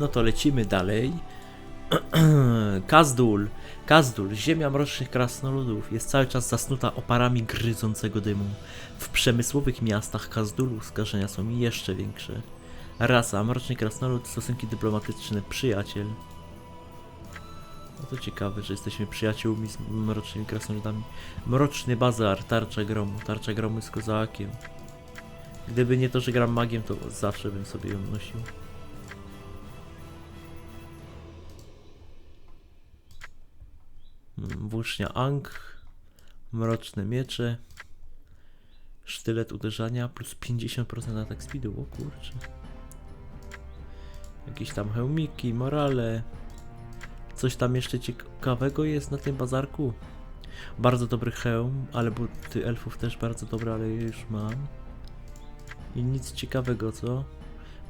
No to lecimy dalej. Kazdul. Kazdul, ziemia mrocznych krasnoludów, jest cały czas zasnuta oparami gryzącego dymu. W przemysłowych miastach Kazdulu skażenia są jeszcze większe. Rasa, mroczny krasnolud, stosunki dyplomatyczne, przyjaciel. No to ciekawe, że jesteśmy przyjaciółmi z mrocznymi krasnoludami. Mroczny bazar, tarcza gromu. Tarcza gromu jest kozakiem. Gdyby nie to, że gram magiem, to zawsze bym sobie ją nosił. Włócznia Ang, mroczne miecze, sztylet uderzania plus 50% atak speedu, o kurczę. Jakieś tam hełmiki, morale. Coś tam jeszcze ciekawego jest na tym bazarku. Bardzo dobry hełm, ale buty elfów też bardzo dobre, ale już mam. I nic ciekawego, co?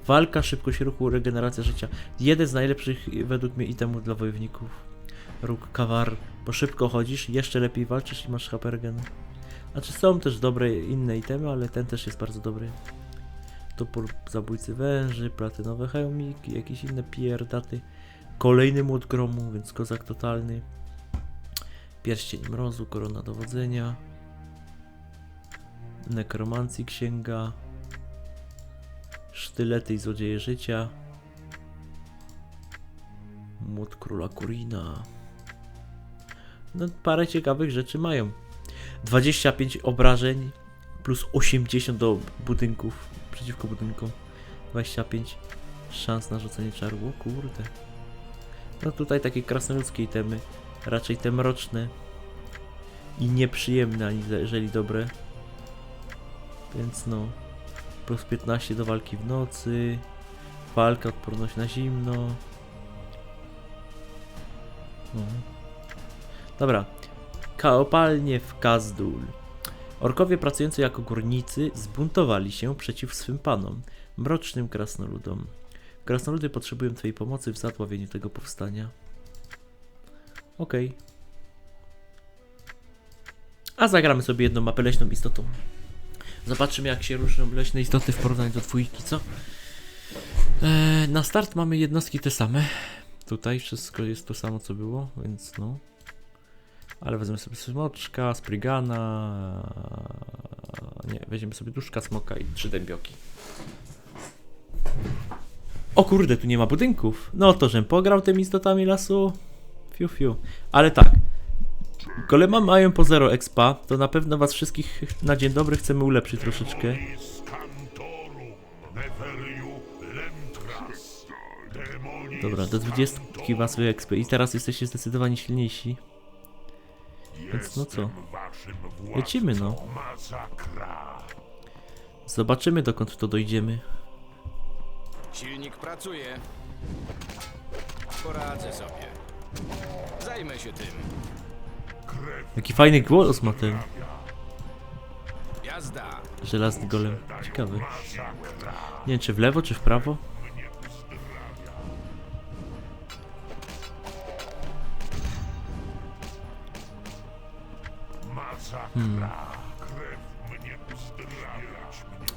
Walka, szybkość ruchu, regeneracja życia. Jeden z najlepszych według mnie itemów dla wojowników. Róg kawar, bo szybko chodzisz, jeszcze lepiej walczysz i masz HP regen. Znaczy są też dobre inne itemy, ale ten też jest bardzo dobry. Topór zabójcy węży, platynowe hełmiki, jakieś inne pierdaty. Kolejny młot gromu, więc kozak totalny. Pierścień mrozu, korona dowodzenia. Nekromancji księga. Sztylety i złodzieje życia. Młot króla Kurina. No, parę ciekawych rzeczy mają. 25 obrażeń plus 80 do budynków. Przeciwko budynkom. 25 szans na rzucenie czaru. O kurde. No tutaj takie krasnoludzkie itemy. Raczej te mroczne. I nieprzyjemne, ani jeżeli dobre. Więc no. Plus 15 do walki w nocy. Walka, odporność na zimno. No. Dobra. Kaopalnie w Kazdul. Orkowie pracujący jako górnicy zbuntowali się przeciw swym panom, mrocznym krasnoludom. Krasnoludy potrzebują Twojej pomocy w zadławieniu tego powstania. Okej. A zagramy sobie jedną mapę leśną istotą. Zobaczymy jak się różnią leśne istoty w porównaniu do dwójki, co? Eee, na start mamy jednostki te same. Tutaj wszystko jest to samo co było, więc no. Ale wezmę sobie smoczka, sprigana. Nie, weźmiemy sobie duszka, smoka i trzy dębioki. O kurde, tu nie ma budynków. No to, żem pograł tymi istotami lasu. Fiu, fiu. Ale tak. Golema mają po 0 expa, to na pewno was wszystkich na dzień dobry chcemy ulepszyć troszeczkę. Dobra, do 20 was wy expy i teraz jesteście zdecydowanie silniejsi. Więc no co? Lecimy no. Zobaczymy dokąd to dojdziemy. Silnik pracuje. Poradzę sobie. Zajmę się tym. Jaki fajny głos ma ten Jazda. żelazny golem. Ciekawy. Nie wiem czy w lewo, czy w prawo. Mnie.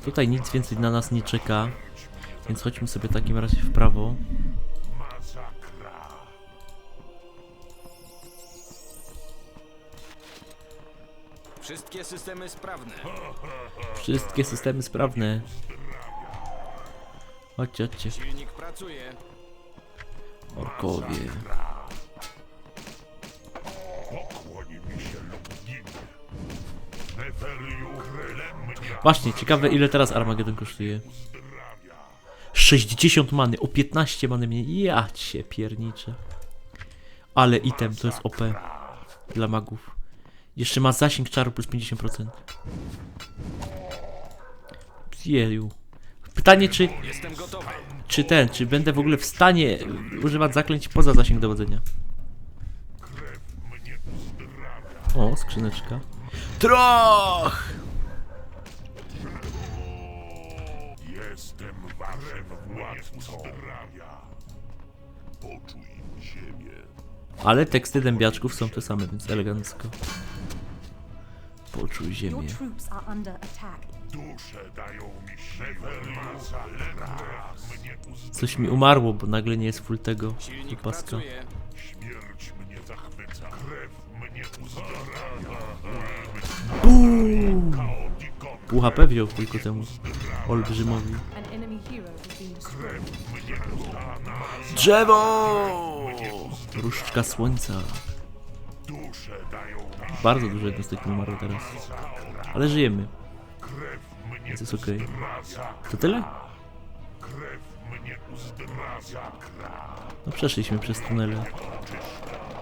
Tutaj nic więcej na nas nie czeka. Więc chodźmy sobie w takim razie w prawo. Wszystkie systemy sprawne. Wszystkie systemy sprawne. Chodźcie, chodźcie. Orkowie. Właśnie, ciekawe ile teraz Armageddon kosztuje. 60 many, o 15 many mniej. Ja cię pierniczę. Ale item to jest OP dla magów. Jeszcze ma zasięg czaru plus 50%. Jeju. Pytanie czy, czy ten, czy będę w ogóle w stanie używać zaklęć poza zasięg dowodzenia. O, skrzyneczka. Troch! Jestem waszym władcą. Poczuj ziemię. Ale teksty dębiaczków są te same, więc elegancko. Poczuj Your ziemię. troops are under attack. Dusze dają mi siłę. Mnie. Coś mi umarło, bo nagle nie jest full tego Silnik paska. pracuje. Śmierć mnie zachwyca. Krew mnie uzdrawia. Kaotikon. Pół HP wziął tylko temu olbrzymowi. Drzewo! Różdżka słońca. Dusze dają mi Bardzo dużo jednostek mi umarło teraz. Ale żyjemy, krew mnie więc jest okej. uzdrawia. To tyle? Krew mnie uzdrawia. No przeszliśmy przez tunele.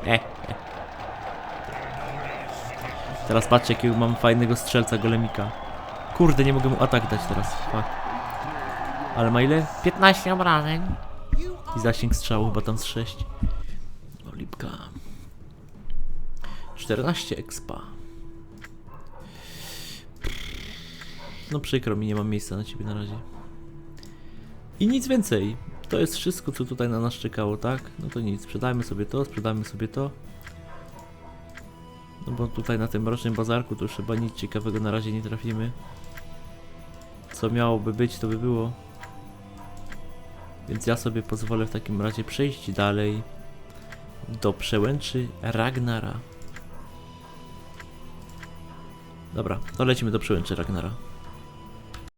E, e. Teraz patrzcie jakiego mam fajnego strzelca golemika. Kurde, nie mogę mu atak dać teraz. Fuck. Ale ma ile? 15 obrażeń. I zasięg strzału chyba tam z 6. O lipka. 14 expa. No przykro mi, nie mam miejsca na ciebie na razie. I nic więcej. To jest wszystko, co tutaj na nas czekało, tak? No to nic, sprzedajmy sobie to, sprzedajmy sobie to. No bo tutaj na tym mrocznym bazarku to już chyba nic ciekawego na razie nie trafimy. Co miałoby być, to by było. Więc ja sobie pozwolę w takim razie przejść dalej do przełęczy Ragnara. Dobra, to lecimy do przełęczy Ragnara.